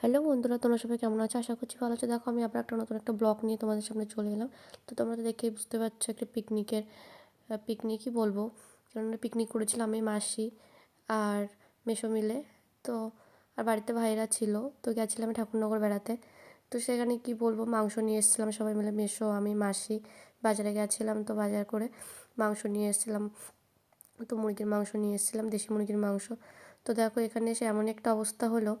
Hello বন্ধুরা, তোমরা সবাই কেমন আছো? আশা করছি ভালো আছো। দেখো, আমি আবার একটা নতুন একটা ব্লগ নিয়ে তোমাদের সামনে চলে এলাম। তো তোমরা তো দেখেই বুঝতে পারছ একটা পিকনিকের পিকনিকই বলব? কারণ পিকনিক করেছিলাম আমি, মাসি আর মেশো মিলে। তো আর বাড়িতে ভাইরা ছিল, তো গেছিলাম ঠাকুরনগর বেড়াতে। তো সেখানে কি বলব, মাংস নিয়ে এসেছিলাম সবাই মিলে মেশো আমি, মাসি। বাজারে গেছিলাম তো বাজার করে মাংস নিয়ে এসেছিলাম। তো মুরগির মাংস নিয়ে এসেছিলাম, দেশি মুরগির মাংস। তো দেখো, এখানে এসে এমন একটা অবস্থা হলো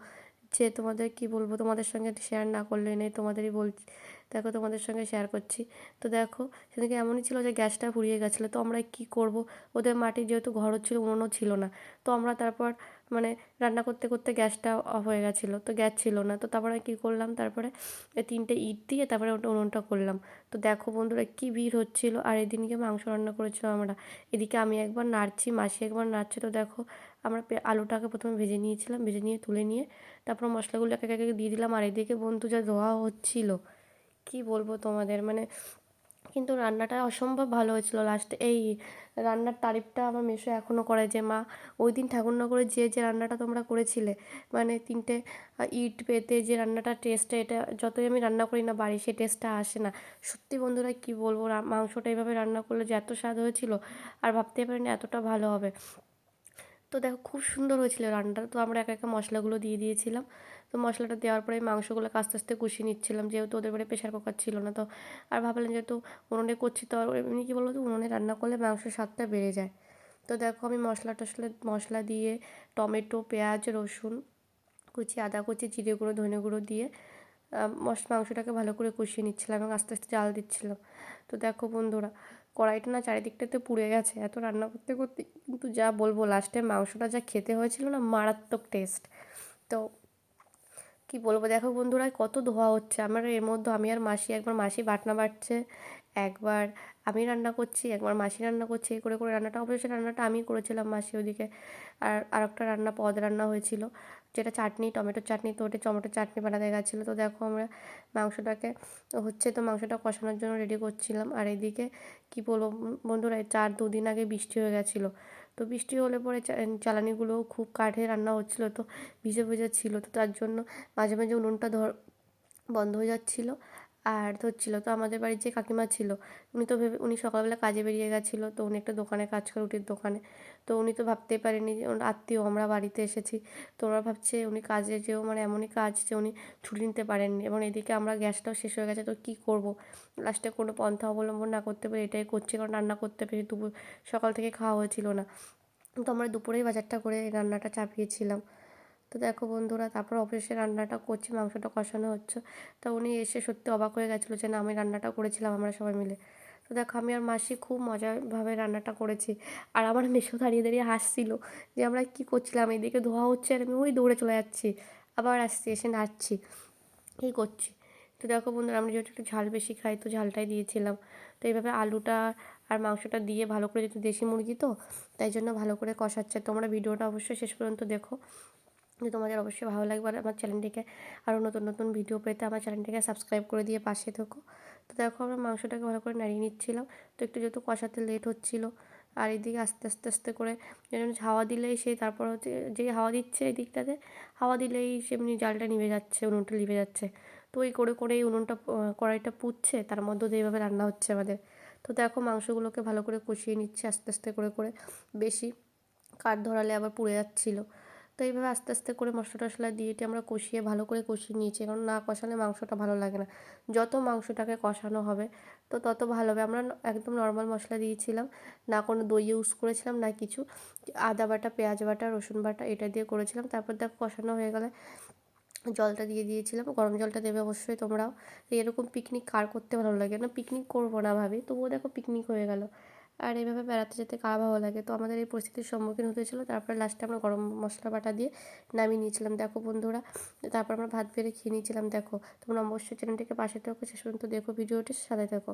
যে তোমাদের কি বলব, তোমাদের সঙ্গে শেয়ার না করলে নেই, তোমাদেরই বলছি দেখো তোমাদের সঙ্গে শেয়ার করছি। তো দেখো সেদিকে এমনই ছিল যে গ্যাসটা ফুরিয়ে গেছিল, তো আমরা কি করব? ওদের মাটির যেহেতু ঘরও ছিল, উনুনও ছিল না, তো আমরা তারপর মানে রান্না করতে করতে গ্যাসটা অফ হয়ে গেছিল, তো গ্যাস ছিল না, তো তারপরে কী করলাম? তারপরে তিনটে ইট দিয়ে তারপরে ওটা উনুনটা করলাম। তো দেখো বন্ধুরা কী ভিড় হচ্ছিল, আর এদিনকে মাংস রান্না করেছিলাম আমরা, এদিকে আমি একবার নাড়ছি, মাসি একবার নাড়ছে, তো দেখো আমরা আলুটাকে প্রথমে ভেজে নিয়েছিলাম, ভেজে নিয়ে তুলে নিয়ে তারপর মশলাগুলো এক এক দিয়ে দিলাম। আর এদিকে বন্ধু যা ধোয়া হচ্ছিল, কি বলব তোমাদের? মানে কিন্তু রান্নাটা অসম্ভব ভালো হয়েছিল। লাস্টে এই রান্নার তারিফটা আমার মেশো এখনও করে যে, মা, ওই দিন ঠাকুরনগরে যে যে রান্নাটা তোমরা করেছিলে মানে তিনটে ইট পেতে যে রান্নাটা টেস্টটা এটা যতই আমি রান্না করি না বাড়ি সে টেস্টটা আসে না। সত্যি বন্ধুরা, কি বলব? মাংসটা এভাবে রান্না করলে যে এত স্বাদ হয়েছিল, আর ভাবতে পারিনি এতটা ভালো হবে। তো দেখো খুব সুন্দর হয়েছিল রান্নাটা। তো আমরা একা একা মশলাগুলো দিয়ে দিয়েছিলাম। তো মশলাটা দেওয়ার পরে মাংসগুলোকে আস্তে আস্তে কষিয়ে নিচ্ছিলাম। যেহেতু ওদের বাড়ি প্রেশার কুকার ছিল না, তো আর ভাবলাম যেহেতু উনুনে করছি, তো এমনি কী তো উনুনে রান্না করলে মাংসের স্বাদটা বেড়ে যায়। তো দেখো আমি মশলা টশলা মশলা দিয়ে টমেটো, পেঁয়াজ, রসুন কুচি, আদা কুচি, জিরে গুঁড়ো, ধনে গুঁড়ো দিয়ে মাংসটাকে ভালো করে কষিয়ে নিচ্ছিলাম এবং আস্তে আস্তে জাল দিচ্ছিলাম। তো দেখো বন্ধুরা কড়াইটা না চারিদিকটাতে পুড়ে গেছে। এত রান্না করতে করতে কিন্তু যা বলব লাস্টে মাংসটা যা খেতে হয়েছিল না, মারাত্মক টেস্ট তো কি বলব, দেখো বন্ধুরা কত ধোয়া হচ্ছে। আমার এর মধ্যে, আমি আর মাসি একবার মাসি বাটনা বাটছে একবার আমি রান্না করছি, একবার মাসি রান্না করছি, এই করে করে রান্নাটা অবশ্যই রান্নাটা আমি করেছিলাম মাসি ওদিকে। আর আরেকটা রান্না, পদ রান্না হয়েছিল, যেটা চাটনি টমেটোর চাটনি, তো ওটা টমেটোর চাটনি বানাতে গেছিল। তো দেখো আমরা মাংসটাকে, হচ্ছে তো মাংসটা কষানোর জন্য রেডি করছিলাম। আর এদিকে কী বলব, বন্ধুরা চার দুদিন আগে বৃষ্টি হয়ে গেছিল। তো বৃষ্টি হলে পরে জ্বালানিগুলো খুব কাঠে রান্না হচ্ছিল, তো ভিজে ভিজে ছিল। তো তার জন্য মাঝে মাঝে উনুনটা ধর, বন্ধ হয়ে যাচ্ছিল। আর ধরছিল তো আমাদের বাড়ির যে কাকিমা ছিল, উনি তো ভেবে, উনি সকালবেলা কাজে বেরিয়ে গেছিল, তো উনি একটা দোকানে কাজ করে রুটির দোকানে। তো উনি তো ভাবতেই পারেনি যে আত্মীয়, আমরা বাড়িতে এসেছি। তো ওরা ভাবছে উনি কাজে যেও মানে এমনই কাজ যে উনি ছুটি নিতে পারেননি। এবং এদিকে আমরা গ্যাসটাও শেষ হয়ে গেছে, তো কী করব? লাস্টে কোনো পন্থা অবলম্বন না করতে পারি এটাই করছি, কারণ রান্না করতে পেরে দুপুর, সকাল থেকে খাওয়া হয়েছিল না। তো আমরা দুপুরেই বাজারটা করে রান্নাটা চাপিয়েছিলাম। তো দেখো বন্ধুরা, তারপর অফিসে রান্নাটা করছি, মাংসটা কষানো হচ্ছে। তো উনি এসে সত্যি অবাক হয়ে গেছিল যে না, আমি রান্নাটা করেছিলাম আমরা সবাই মিলে। তো দেখো আমি আর মাসি খুব মজাভাবে রান্নাটা করেছি। আর আমার মেশো দাঁড়িয়ে দাঁড়িয়ে হাসছিল যে আমরা কী করছিলাম এইদিকে ধোয়া হচ্ছে আর আমি ওই দৌড়ে চলে যাচ্ছি। আবার আসছি, এসে নাচছি, এই করছি। তো দেখো বন্ধুরা, আমরা যেহেতু একটু ঝাল বেশি খাই, তো ঝালটাই দিয়েছিলাম। তো এইভাবে আলুটা আর মাংসটা দিয়ে ভালো করে যেহেতু দেশি মুরগি তো, তাই জন্য ভালো করে কষাচ্ছে। তোমরা ভিডিওটা অবশ্যই শেষ পর্যন্ত দেখো। যে তোমাদের অবশ্যই ভালো লাগবে আর আমার চ্যানেলটিকে আরও নতুন নতুন ভিডিও পেতে আমার চ্যানেলটিকে সাবস্ক্রাইব করে দিয়ে পাশে থেকো। তো দেখো আমরা মাংসটাকে ভালো করে নাড়িয়ে নিচ্ছিলাম। তো একটু যেহেতু কষাতে লেট হচ্ছিল, আর এদিকে আস্তে আস্তে আস্তে করে যেন হাওয়া দিলেই সেই তারপর হচ্ছে যেই হাওয়া দিচ্ছে এই দিকটাতে হাওয়া দিলেই সেমনি জালটা নিভে যাচ্ছে, উনুনটা নিভে যাচ্ছে। তো ওই করে করে এই উনুনটা কড়াইটা পুচ্ছে তার মধ্যে দিয়ে এইভাবে রান্না হচ্ছে আমাদের। তো দেখো মাংসগুলোকে ভালো করে কষিয়ে নিচ্ছে আস্তে আস্তে করে করে। বেশি কাঠ ধরালে আবার পুড়ে যাচ্ছিল। তো এইভাবে আস্তে আস্তে করে মশলা টশলা দিয়ে এটি আমরা কষিয়ে ভালো করে কষিয়ে নিয়েছি। কারণ না কষালে মাংসটা ভালো লাগে না। যত মাংসটাকে কষানো হবে, তো তত ভালো হবে। আমরা একদম নর্মাল মশলা দিয়েছিলাম। না কোনো দই ইউজ করেছিলাম, না কিছু। আদা বাটা, পেঁয়াজ বাটা, রসুন বাটা, এটা দিয়ে করেছিলাম। তারপর দেখো কষানো হয়ে গেলে জলটা দিয়ে দিয়েছিলাম। গরম জলটা দেবে অবশ্যই তোমরাও। এরকম পিকনিক কার করতে ভালো লাগে? না পিকনিক করব না ভাবি। তবুও দেখো পিকনিক হয়ে গেল। আর এইভাবে বেড়াতে যেতে কার ভালো লাগে? তো আমাদের এই পরিস্থিতির সম্মুখীন হতে হয়েছিলো। তারপরে লাস্টে আমরা গরম মশলা বাটা দিয়ে নামিয়ে নিয়েছিলাম। দেখো বন্ধুরা, তারপর আমরা ভাত বেড়ে খেয়ে নিয়েছিলাম। দেখো, তোমরা অবশ্যই চ্যানেলটিকে পাশে থাকো। শেষ পর্যন্ত দেখো ভিডিওটি, সাথে থাকো।